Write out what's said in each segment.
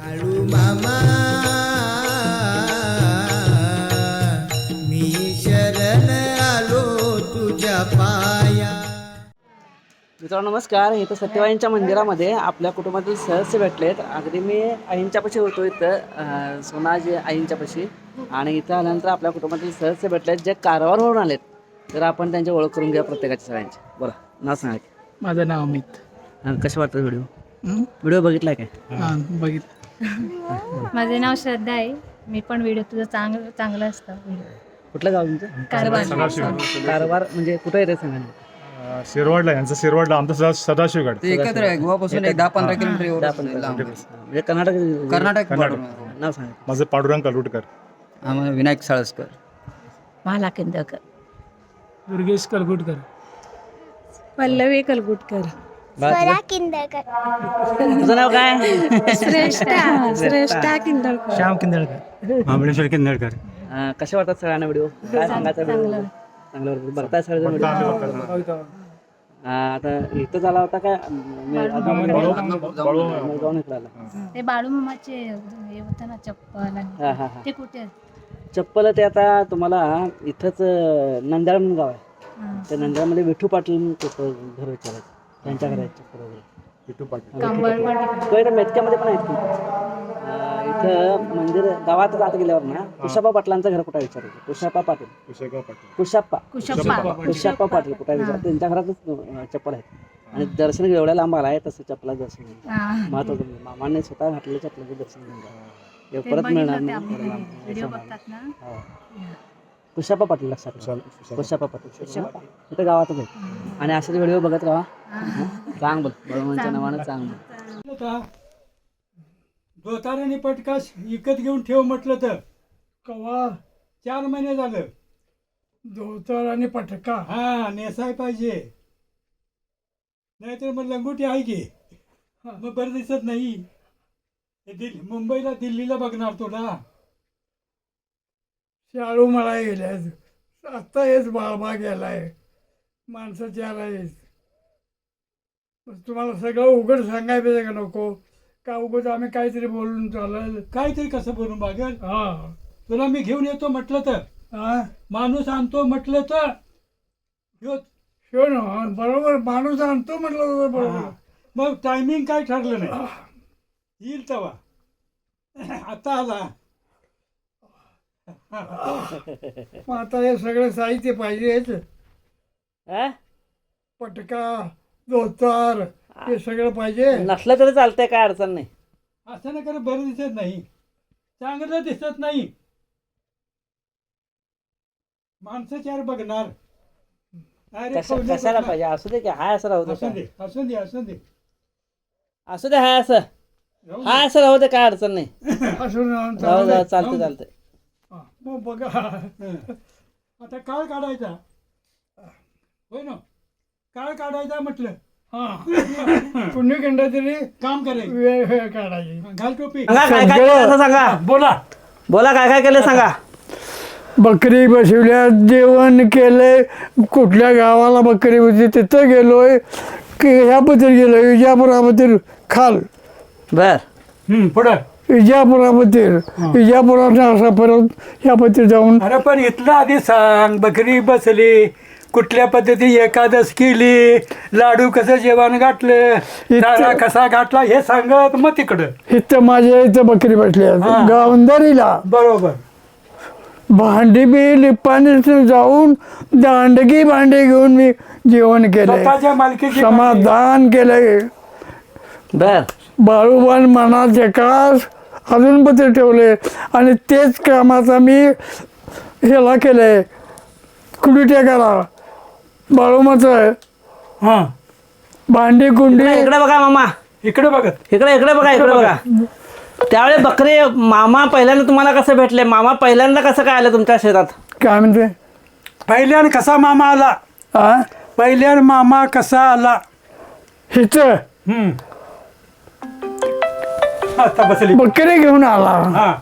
बाळू मामा. मी शरण आलो तुझ्या पाया. मित्रांनो नमस्कार. इथं सत्यवाईंच्या मंदिरामध्ये आपल्या कुटुंबातील सदस्य भेटलेत. अगदी मी आईंच्यापाशी होतो इथं सोनाजी आईंच्यापाशी. आणि इथं आल्यानंतर आपल्या कुटुंबातील सदस्य भेटलेत जे कारवारवरून आलेत. तर आपण त्यांची ओळख करून घ्या प्रत्येकाची सगळ्यांची. बोला नाव सांगा की. माझं नाव अमित. कसे वाटतात व्हिडिओ? हं? व्हिडिओ बघितलाय काय? हां बघित माझे नाव श्रद्धा आहे. मी पण व्हिडिओ तुझं चांगलं चांगलं असतं. कुठलं गाव तुमचं? कारवार कारवार म्हणजे कुठं येते सांगा अं, शिरवाडला यांचं शिरवाडला. आमचं सदा सदाशिवगड. ते एकत्र आहे. गोवापासून एक दहा पंधरा किलोमीटर एवढं लांब. म्हणजे कर्नाटक कर्नाटक border. नाव सांगा. माझं पांडुरंग कलुटकर. आम्हाला विनायक साळसकर. मला किंदकर दुर्गेश कलगुटकर. पल्लवी कलगुटकर. तुझं नाव काय? श्रेष्ठा श्रेष्ठा किंदळकर. श्याम किंदळकर. महाबळेश्वर किंदळकर. अं, कसे वाटतात सगळ्यांना व्हिडिओ काय सांगायचं व्हिडिओ चांगलं. वाटतं. बघताय सगळे व्हिडिओ आता इथं झाला होता काय? जाऊन इकडं आला. ते बाळू मामाचे हे होतं ना चप्पल आणि हा हा हा. ते कुठे? आहेत? चप्पल ते आता तुम्हाला इथंच अं, नंद्याळ म्हणून गाव आहे. हां. त्या नंद्याळमध्ये विठू पाटील म्हणून घर विचारायचं? त्यांच्या घरात चप्पल वगैरे. विठू पाटील कंबळ पण आहेत अं, इथं मंदिर गावातच आत गेल्यावर ना कुशाप्पा पाटलांचं घर कुठं विचारायचं कुशाप्पा पाटील. कुशेगाव पाटील. कुशाप्पा कुशप्पा कुशाप्पा पाटील. कुठं विचार? त्यांच्या घरातच अं, चप्पल आहेत. आणि दर्शन एवढ्या लांब आला आहे तसं चप्पला दर्शन घेऊन. हां. महत्वाचं म्हणजे मामाने स्वतः घातलेल्या चपलाचं दर्शन घेऊन. जा. हे ते परत मिळणार ते नाही. व्हिडिओ बघतात ना. हो. कुशाप्पा पाटील लक्षात ठेवा. कुशाप्पा पाटील. इथं गावातच आहे आणि असेच व्हिडिओ बघत राहा. हं? चांग बोल बळवंच्या नावानं चांग बोल धोतार आणि पटकास विकत घेऊन ठेव म्हटलं तर. कवा चार महिने झालं. धोतर आणि पटका. हा नेसाय पाहिजे. नाहीतर मग लंगोटी आहे की? मग बरं दिसत नाही. हे दिल मुंबईला दिल्लीला बघणार तुला शाळू मला गेल्यात आत्ता हेच बाळबा गेलाय. माणसं चार आहेत तुम्हाला सगळं उघड पाहिजे का नको? का उगाच आम्ही काहीतरी बोलून चालेल? काहीतरी कसं बोलून मागेल हा. तुला मी घेऊन येतो म्हटलं तर. हा? माणूस आणतो म्हटलं तर. ह्यो ना बरोबर माणूस आणतो म्हटलं तर बरोबर. मग टायमिंग काय ठरलं नाही? येईल तेव्हा. आता आला. मग आता हे सगळं साहित्य पाहिजेच? पटका धोतार हे सगळं पाहिजे. नसलं तरी चालतंय काय अडचण नाही. असं ना खरं बरं दिसत नाही. चांगलं दिसत नाही. माणसं चार बघणार. अरे कशा- कोणी कशाला बघणार. पाहिजे? असू दे की हाय असं राहू असू दे दे असू दे असू दे. असू दे हाय असं. राहू हाय असं राहू दे काय अडचण नाही. दे. असू दे, राहू दे दे. चालतंय चालतंय. मग बघा. आता काळ काढायचा. होय ना? काळ काढायचा म्हटलं. हा. पुण्यखंड तरी काम करायचं वेळ वेळ काढायची. घाल टोपी. सांगा काय काय केलं असं सांगा? बोला. बोला काय काय केलं सांगा? बकरी बसवल्या जेवण केलंय. कुठल्या गावाला बकरी होती तिथं गेलोय. की ह्या पत्र गेलोय. विजापुरामध्ये खाल. बर. पुढं. विजापुरामध्ये विजापुरात असं परत ह्या पत्र जाऊन अरे पण इथलं आधी सांग बकरी बसली कुठल्या पद्धती एकादश केली लाडू कसं जेवण घातलं दाणा कसा घातला हे सांगत मग तिकडं. इथं माझ्या इथं बकरी बसल्या गावंदारीला. बरोबर. भांडी बी लिपाणी जाऊन दांडगी भांडी घेऊन मी जेवण स्वतःच्या मालकीची समाधान केलंय. बर. बाळूबान मनात एकाच अजून पत्र ठेवले. आणि तेच कामाचा मी ह्याला केलंय कुडी टेकाला बाळूमाचं हा. भांडी कुंडी. इकडे इकडे बघा मामा. इकडे बघत इकडे इकडे बघा इकडे बघा. त्यावेळी बकरी मामा पहिल्यांदा तुम्हाला कसं भेटले? मामा पहिल्यांदा कसं काय आलं तुमच्या शेतात? काय म्हणते? पहिल्यान कसा मामा आला? हा पहिल्यान मामा कसा आला? हिचं? हम्म. आता बसली. बकरी घेऊन आला. हा.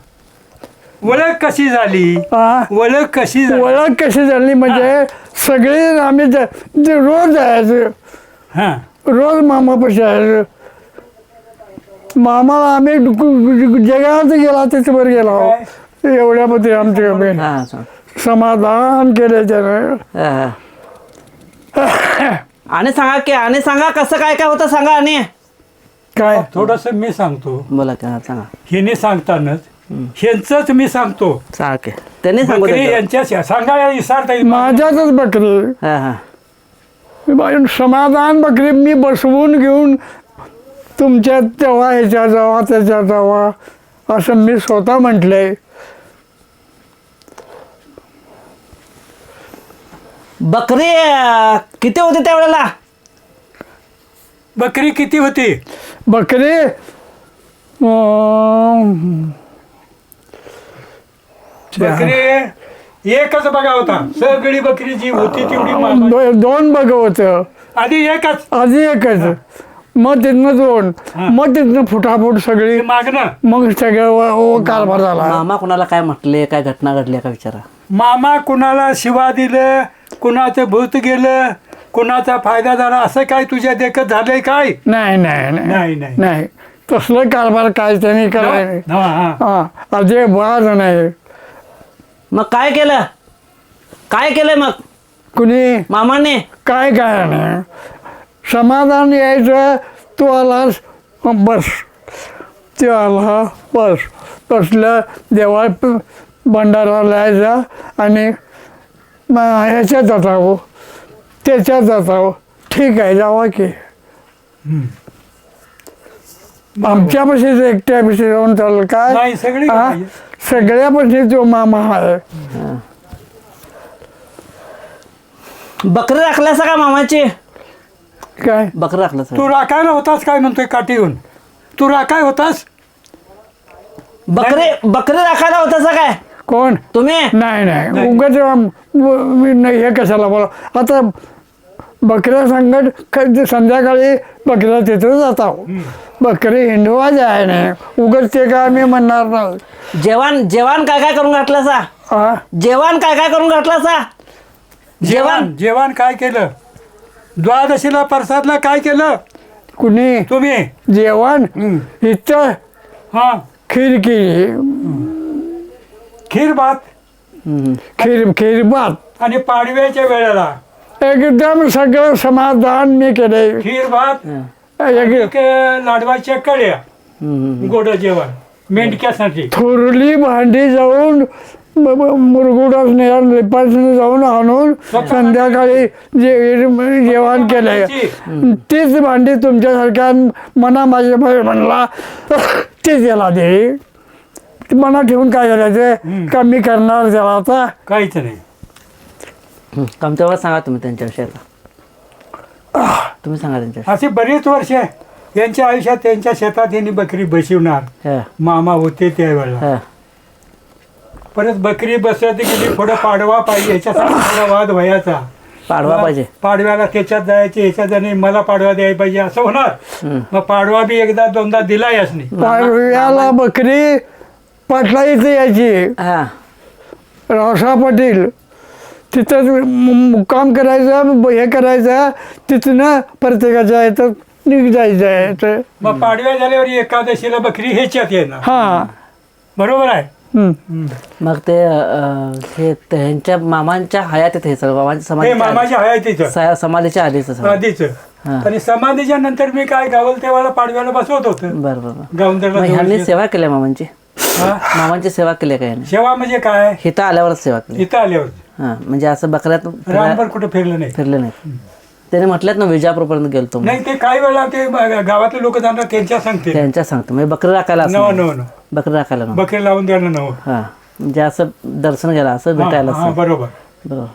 ओळख कशी झाली? हा. ओळख कशी झाली? ओळख कशी झाली म्हणजे सगळे आम्ही ज- जे रोज जायचं हा. रोज मामापाशी जायचं मामाला आम्ही डुकू- जगात गेला तिथवर गेलो. एवढ्यामध्ये आमचे आम्ही हा. समाधान केले त्यानं. हा, हा. आणि सांगा की आणि सांगा कसं काय काय होतं सांगा आणि. काय? थोडस मी सांगतो. बोला की हा, सांगा. हिने सांगतानाच ह्यांचंच मी सांगतो. सांगा की त्यांनी सांगू बकरी. यांच्या सांगा विसरता येईल माझ्यातच बकरी. हा हा. समाधान बकरी मी बसवून घेऊन तुमच्या तेव्हा ह्याच्या जावा त्याच्या जावा असं मी स्वतः म्हटलंय. बकरी अं, किती होती त्यावेळेला? बकरी किती होती? बकरी अं, बकरी एकच बघा होता. सगळी बकरी जी होती तेवढी मामा- दो- दोन बघ होतं. आधी एकच. आधी एकच. मग तिथनं दोन. मग तिथनं फुटाफूट सगळी. मागणं. मग सगळं व- व कारभार झाला. मामा कोणाला काय म्हटले काय घटना घडली का विचारा. मामा कुणाला शिवा दिलं कुणाचं भूत गेलं कुणाचा फायदा झाला? असं काय तुझ्या देखत झालंय काय? नाही नाही नाही. नाही नाही. नाही. तसलं कारभार काय त्यांनी करायला? हा, हा. हा अजय बाज नाही. मग काय केलं? काय केलंय मग? कुणी? मामाने? काय काय नाही. समाधान यायचं तू आलास मग बस. ते आला बस. बसलं देवा भंडारा लिहायचा आणि मग ह्याच्यात जातावं त्याच्यात जातावं. ठीक आहे जावा की. आमच्यापाशी एकट्यापाशी जाऊन चाललं काय? नाही, सगळी हा? सगळ्यापाशी तो मामा आहे बकरी राखल्यासा का मामाची? काय? बकरी राखलं तू राखायला होतास काय म्हणतोय काठी घेऊन तू राखाय होतास? बकरी बकरी राखायला होतासा काय? कोण? तुम्ही? नाही नाही. उगाच मी नाही हे कशाला बोला? आता बकऱ्या संकट क- संध्याकाळी बकऱ्या तिथं जाता बकरी हिंडवा जाय नाही उगाच ते काय मी म्हणणार नाही. जेवण जेवण काय काय करून घातलं हा जेवण काय काय करून घातलं सा जेवण. जेवण काय केलं? द्वादशीला प्रसादला काय केलं? कुणी? तुम्ही. जेवण? इथं हा. खीर केली. खीर भात? खीर खीर भात आणि पाडव्याच्या वेळेला. एकदम सगळं समाधान मी केले खीर भात एक एक लाडवाच्या कळ्या. गोड जेवण. मेंढक्यासाठी. थोरली भांडी जाऊन मुरगुडास लिपासने जाऊन आणून संध्याकाळी जे जेवण केलंय. तीच भांडी तुमच्यासारख्या मना माझ्या म्हणला तीच याला दे. मना ठेवून काय करायचं? कमी करणार त्याला आता? काहीच नाही कमतेवर सांगा तुम्ही त्यांच्याविषयी आता तुम्ही सांगा त्यांच्याविषयी अशी बरीच वर्ष यांच्या आयुष्यात त्यांच्या शेतात यांनी बकरी बसवणार. हा, मामा होते त्यावेळेला. हा. परत बकरी बसवत गेली पुढे पाडवा पाहिजे याच्यासाठी थोडा वाद व्हायचा. पाडवा पाहिजे. पाडव्याला त्याच्यात जायचे याच्यात आणि मला पाडवा द्यायला पाहिजे असं होणार. मग पाडवा बी एकदा दोनदा दिला यासनी. पाडव्याला बकरी पाटला इथे यायची. हा. रावसाहेब पाटील तिथं मु- मुक्काम करायचं हे करायचं तिथनं प्रत्येकाच्या याच्यात निघ जायचं यायचं मग पाडव्या झाल्यावर एकादशीला बकरी ह्याच्यात येणार. हां. बरोबर आहे. मग ते अं, हे त्यांच्या मामांच्या हयात येते हे सगळं मामांच्या हे मामाची समाधी आहे तिथं समाधीच्या आधीच आधीच. हा. आणि समाधीच्या नंतर मी काय गावल तेव्हा पाडव्याला बसवत होतो. बरं बरं बरं. गावंदरला मग ह्यांनी सेवा केली मामांची? मामांची सेवा केली का ह्यांनी सेवा म्हणजे काय? हिथं आल्यावरच सेवा केली. इथं आल्यावर हा म्हणजे असं बकऱ्यात रामभर कुठं फिरलं नाही. फिरले नाही. त्याने म्हटल्यात ना विजापूरपर्यंत गेलतो म्हणून. नाही ते काही वेळा ते ब- गावातले लोक जाणार त्यांच्या सांगते त्यांच्या सांगतो म्हणजे बकरी राखायला असं नो नाही. No no. बकरी राखायला. बकरी लावून द्यायला नव हा म्हणजे असं दर्शन घ्यायला असं भेटायला असं. बरोबर. बरोबर.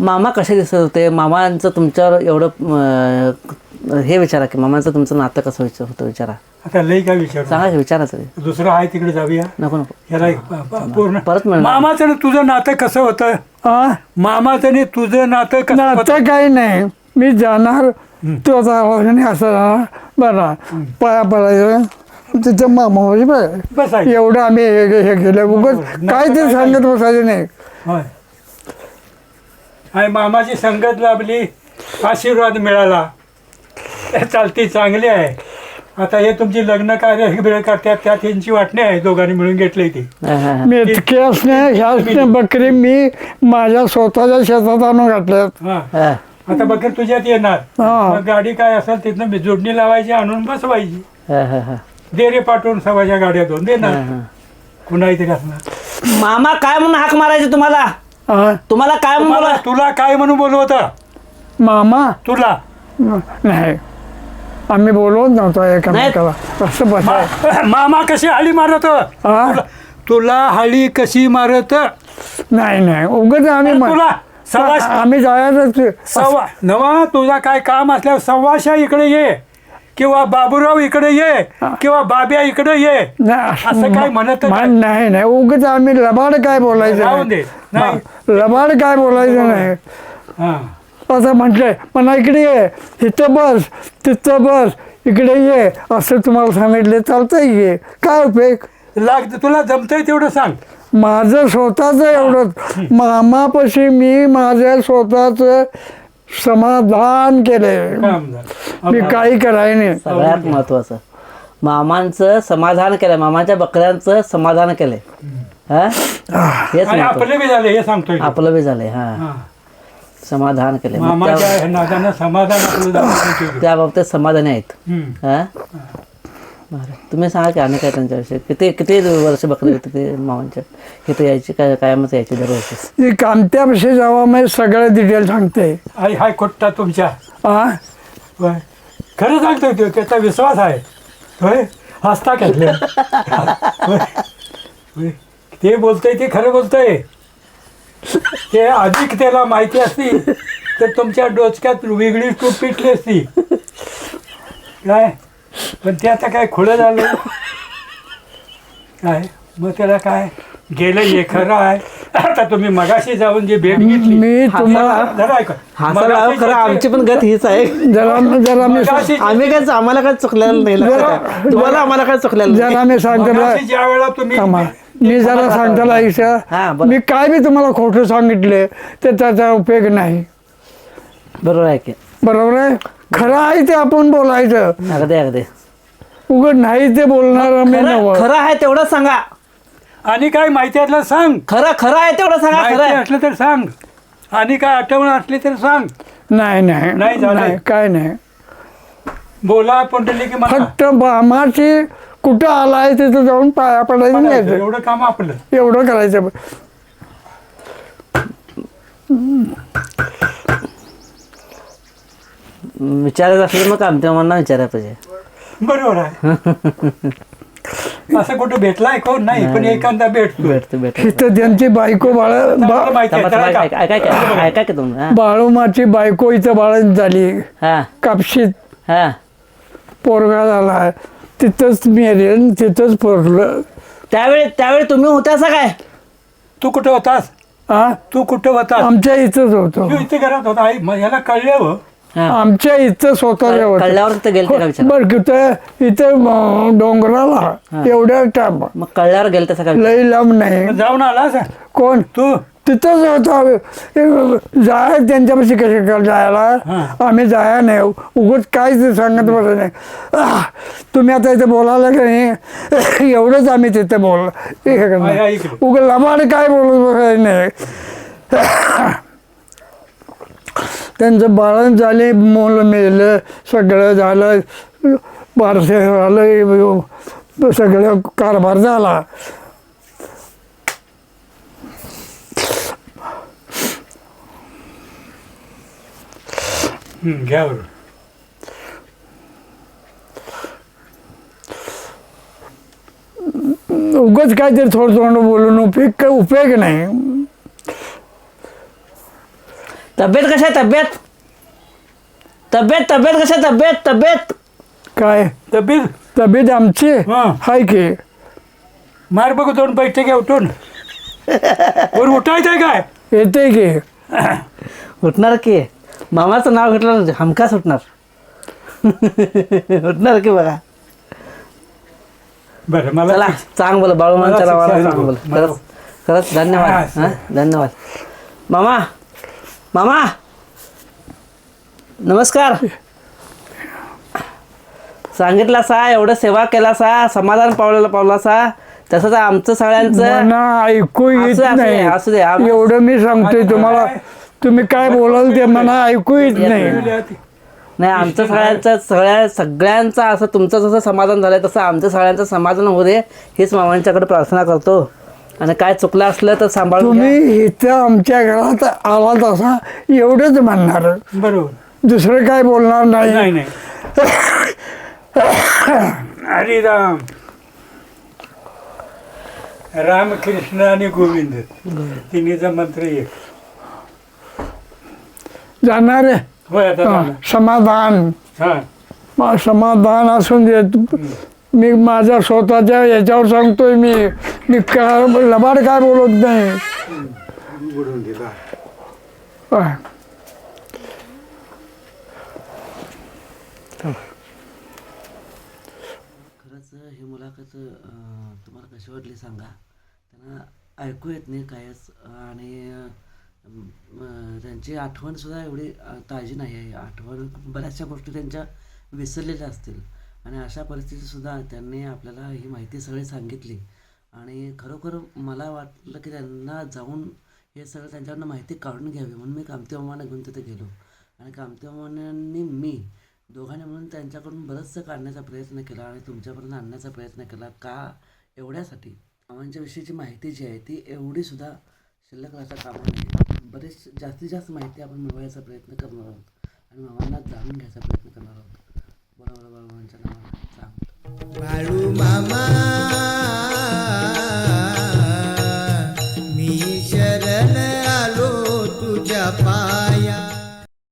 मामा कसे दिसत होते? मामांचं तुमच्यावर एवढं अं, हे विचारा की मामांचं तुमचं नातं कसं विचार होतं विचारा. आता लई काय विचार? सांगा की विचारा तरी. दुसरं आहे तिकडे जाऊया. नको नको. याला एक प- प- पूर्ण परत मिळणार. मामाचं आणि तुझं नातं कसं होतं? हा मामाचं आणि तुझं नातं कसं होतं? नातं काही नाही. मी जाणार तो आता असं राहणार. बरं. पाया पडायचं तिथं मामा बस. आहे एवढं आम्ही हे हे केलं. उगाच बरोबर. काय ते सांगत बसायचं नाही. होय. आणि मामाची संगत लाभली आशीर्वाद मिळाला. चालती चांगली आहे. आता हे तुमची लग्न कार्य करतात त्यात यांची वाटणी आहे दोघांनी मिळून घेतली ती. मेथके असणे ह्या बकरी मी माझ्या स्वतःच्या शेतात आणून घातल्यात. आता बघ तुझ्यात येणार. गाडी काय असेल तिथनं मी जोडणी लावायची आणून बसवायची. हा, हा, हा. दे रे पाठवून सव्वाच्या गाड्या दोन देणार. हा, हा. कुणा इथे असणार. मामा काय म्हणून हाक मारायचे तुम्हाला? हा. तुम्हाला काय म्हणून बोला तुला काय म्हणून बोलवत मामा? तुला? नाही. आम्ही बोलवत नव्हतो एकमेकाला. असं बसाय मा- मामा कशी हळी मारत? हा? तुला हळी कशी मारत? नाही नाही. उगाच आम्ही तुला सव्वा आम्ही जायचं सव्वा नवा तुझा काय काम असल्यावर सव्वाशा इकडे ये. किंवा बाबूराव इकडे ये किंवा बाब्या इकडे ये. असं काय म्हणत नाही. नाही उगाच आम्ही लबाड काय बोलायचं. नाही. लबाड काय बोलायचं नाही. हा. असं म्हटलंय मला इकडे ये. इथं बस तिथं बस. इकडे ये. असं तुम्हाला सांगितलं चालतंय ये. काय उपयोग? लाग तुला जमतंय तेवढं सांग. माझं स्वतःच एवढं मामापाशी मी माझ्या स्वतःच समाधान झालं. मी काही कराय नाही सगळ्यात महत्वाचं मामांचं समाधान केलंय मामाच्या बकऱ्यांचं समाधान केलंय हा हेच. आपलं बी झालं हे सांगतोय आपलं बी झालंय. समाधान मामाच्या त्या- नादानं समाधान आपलं झालं. त्या बाबतीत समाधानी आहेत. हा बरं. तुम्ही सांगा की आणि काय त्यांच्याविषयी किती किती वर्ष बकरी होती ते मामांच्या इथं यायची काय कायमच यायची दरवर्षी ही कामत्यापाशी जेव्हा मी सगळं डिटेल सांगते. आई हाय खोट्टा तुमच्या. हा होय. खरं सांगतोय तो त्याचा विश्वास आहे. होय. हसता घेतले ते बोलतंय ते खरं बोलतंय. ते अधिक त्याला माहिती असती तर तुमच्या डोचक्यात वेगळी टूप पिटली असती. काय? पण ते आता काय खुलं झालं? काय? मग त्याला काय? गेलं हे खरं आहे. आता तुम्ही मगाशी जाऊन जी भेट घेतली मी तुम्हाला जरा ऐका. हसायला मगाशी खरं जे- आमची पण गत हीच आहे. जरा जरा मी मगाशी- आम्ही काय आम्हाला काय चुकलेलं नाही आहे. तुम्हाला आम्हाला काय चुकलेलं नाही. जरा मी सांगतो मगाशी ज्या वेळा तुम्ही थांबा. मी जरा सांगतो हा, आयुष्य. बोला. मी काय बी तुम्हाला खोटं सांगितले तर त्याचा उपयोग नाही. बरोबर आहे की. बरोबर आहे? खरं आहे ते आपण बोलायचं. अगदी अगदी उघड नाही ते बोलणार आम्ही खरं आहे तेवढं सांगा. आणि काय माहिती असलं सांग. खरं खरं आहे तेवढं सांगा खरं माहिती आहे. असलं तर सांग. आणि काय आठवण असली तर सांग. नाही नाही. नाही झालं. नाही काय नाही. बोला पुंडली की मला. फक्त मामाची कुठं आलाय तिथं जाऊन पाया पडायचं नाही एवढं काम आपलं. एवढं करायचं. विचारायचं असलं मग आमच्या मनाला विचारायला पाहिजे. बरोबर आहे. असं कुठं भेटलाय कोण? नाही पण एखादा भेटतो भेटते भेटते. इथं त्यांची बायको बाळ माहिती आहे त्याला ऐका ऐका ऐका ऐका की तुम्ही हा. बाळूमाची बायको इथं बाळ झाली. हा. कापशीत हा. पोरगा झाला. तिथंच मेरेन तिथंच पोरलं त्यावेळी त्यावेळी तुम्ही होत्या असं काय? तू कुठं होतास? हा तू कुठं होतास? आमच्या इथंच होतो. तू इथे घरात होता. आई मग याला कळलं हो हा. आमच्या इथं स्वतःच्या होतं कळल्यावर तिथे बर इथं डोंगराला एवढ्या टाप. मग कळल्यावर गेल तसं लई लांब नाही. जाऊन आलास कोण? तू? तिथंच होतो. जाय त्यांच्यापाशी कसे कर जायला? आम्ही जाया नाही. उगच काहीच सांगत बसत नाही. तुम्ही आता इथे बोलायला का नाही? एवढंच आम्ही तिथे बोल हे. उगं लबाड काय बोलत नाही. त्यांचं बाळण झाले मुलं मेलं सगळं झालं बारसे झालं सगळं कारभार झाला. घ्या उगच काहीतरी थोडं थोडं बोलून उपयोग काय उपयोग नाही. तब्येत कशा आहे? तब्येत? तब्येत तब्येत कशा आहे? तब्येत तब्येत? काय? तब्येत तब्येत आमची हां. हाय की. मार बघू दोन पैसे घ्या उठून. वर उठायचंय काय? येते की. उठणार की. मामाचं नाव घेतलं हमखास उठणार. उठणार की बघा. बरं मला चला चांग बोला बाळूमानच्या मला शिक्षा चांग बोला. मला- खरंच खरंच धन्यवाद. हा, हां धन्यवाद. मामा मामा! नमस्कार! सांगितला सा एवढं सेवा केला सा समाधान पावलेला पावला सा. तसंच आमचं सगळ्यांचं मना ऐकू येत असू दे, असू दे, नाही. असू दे. आम- एवढं मी सांगतोय तुम्हाला. तुम्ही काय बोलाल ते मला ऐकू येत नाही. नाही आमचं सगळ्यांचं सगळ्या सगळ्यांचं असं तुमचं जसं समाधान झालंय तसं आमचं सगळ्यांचं समाधान होऊ दे हीच मामांच्याकडे प्रार्थना करतो. आणि काय चुकलं असलं तर सांभाळून घ्या. तुम्ही इथं आमच्या घरात आला तसा एवढंच म्हणणार. बरोबर. दुसरं काय बोलणार नाही. नाही नाही. हरे राम रामकृष्ण आणि गोविंद. तिन्हीचा मंत्र एक. जाणार आहे. होय आता झालं. समाधान. हा. मा- समाधान असून देत. मी माझ्या स्वतःच्या याच्यावर सांगतोय मी. मी का लबाड काय बोलत नाही. खरंच ही मुलाखत तुम्हाला कशी वाटली सांगा. त्यांना ऐकू येत नाही कायच आणि त्यांची आठवणसुद्धा एवढी ताजी नाही आहे. आठवण बऱ्याचशा गोष्टी त्यांच्या विसरलेल्या असतील. आणि अशा परिस्थितीतसुद्धा त्यांनी आपल्याला ही माहिती सगळी सांगितली. आणि खरोखर मला वाटलं की त्यांना जाऊन हे सगळं त्यांच्याकडनं माहिती काढून घ्यावी म्हणून मी कामती मामाने घेऊन तिथे गेलो. आणि कामती मामाने मी दोघांनी म्हणून त्यांच्याकडून बरंचसं काढण्याचा प्रयत्न केला आणि तुमच्यापर्यंत आणण्याचा प्रयत्न केला का एवढ्यासाठी? मामांच्या विषयीची माहिती जी आहे ती एवढीसुद्धा शिल्लक राहता कामा नये बरेच जास्तीत जास्त माहिती आपण मिळवायचा प्रयत्न करणार आहोत आणि मामांना जाणून घ्यायचा प्रयत्न करणार आहोत. Bwana. Baru mama.